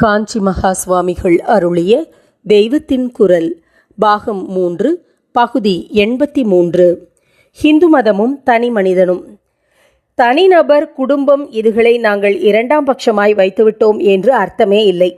காஞ்சி மகா சுவாமிகள் அருளிய தெய்வத்தின் குரல் பாகம் மூன்று பகுதி எண்பத்தி மூன்று ஹிந்து மதமும் தனி மனிதனும். தனிநபர் குடும்பம் இதுகளை நாங்கள் இரண்டாம் பட்சமாய் வைத்துவிட்டோம் என்று அர்த்தமே இல்லை.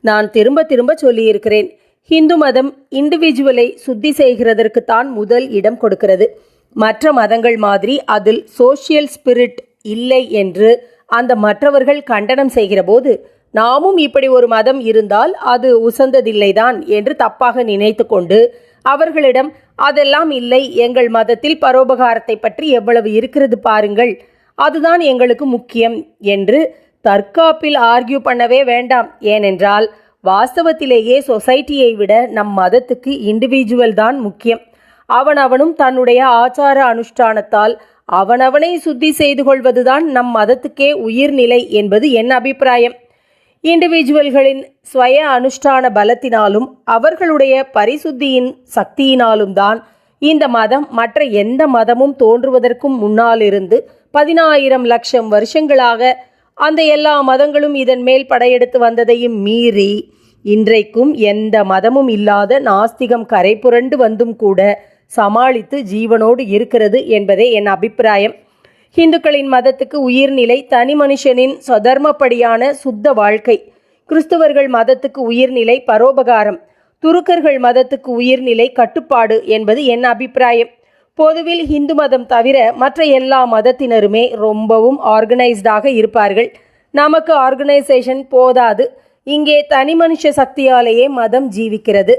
நான் திரும்ப திரும்ப சொல்லியிருக்கிறேன் ஹிந்து மதம் இண்டிவிஜுவலை சுத்தி செய்கிறதற்குத்தான் முதல் இடம் கொடுக்கிறது. மற்ற மதங்கள் மாதிரி அதில் சோஷியல் ஸ்பிரிட் இல்லை என்று அந்த மற்றவர்கள் கண்டனம் செய்கிறபோது நாமும் இப்படி ஒரு மதம் இருந்தால் அது உசந்ததில்லைதான் என்று தப்பாக நினைத்து கொண்டு அவர்களிடம் அதெல்லாம் இல்லை எங்கள் மதத்தில் பரோபகாரத்தை பற்றி எவ்வளவு இருக்கிறது பாருங்கள் அதுதான் எங்களுக்கு முக்கியம் என்று தற்காப்பில் ஆர்கியூ பண்ணவே வேண்டாம். ஏனென்றால் வாஸ்தவத்திலேயே சொசைட்டியை விட நம் மதத்துக்கு இண்டிவிஜுவல் தான் முக்கியம். அவனவனும் தன்னுடைய ஆச்சார அனுஷ்டானத்தால் அவனவனை சுத்தி செய்து கொள்வதுதான் நம் மதத்துக்கே உயிர்நிலை என்பது என் அபிப்பிராயம். இண்டிவிஜுவல்களின் ஸ்வய அனுஷ்டான பலத்தினாலும் அவர்களுடைய பரிசுத்தியின் சக்தியினாலும் தான் இந்த மதம் மற்ற எந்த மதமும் தோன்றுவதற்கும் முன்னாலிருந்து பதினாயிரம் லட்சம் வருஷங்களாக அந்த எல்லா மதங்களும் இதன் மேல் படையெடுத்து வந்ததையும் மீறி இன்றைக்கும் எந்த மதமும் இல்லாத நாஸ்திகம் கரை புரண்டு வந்தும் கூட சமாளித்து ஜீவனோடு இருக்கிறது என்பதே என் அபிப்பிராயம். இந்துக்களின் மதத்துக்கு உயிர்நிலை தனி மனுஷனின் சொதர்மப்படியான சுத்த வாழ்க்கை. கிறிஸ்துவர்கள் மதத்துக்கு உயிர்நிலை பரோபகாரம். துருக்கர்கள் மதத்துக்கு உயிர்நிலை கட்டுப்பாடு என்பது என் அபிப்பிராயம். பொதுவில் இந்து மதம் தவிர மற்ற எல்லா மதத்தினருமே ரொம்பவும் ஆர்கனைஸ்டாக இருப்பார்கள். நமக்கு ஆர்கனைசேஷன் போதாது. இங்கே தனி மனுஷ சக்தியாலேயே மதம் ஜீவிக்கிறது.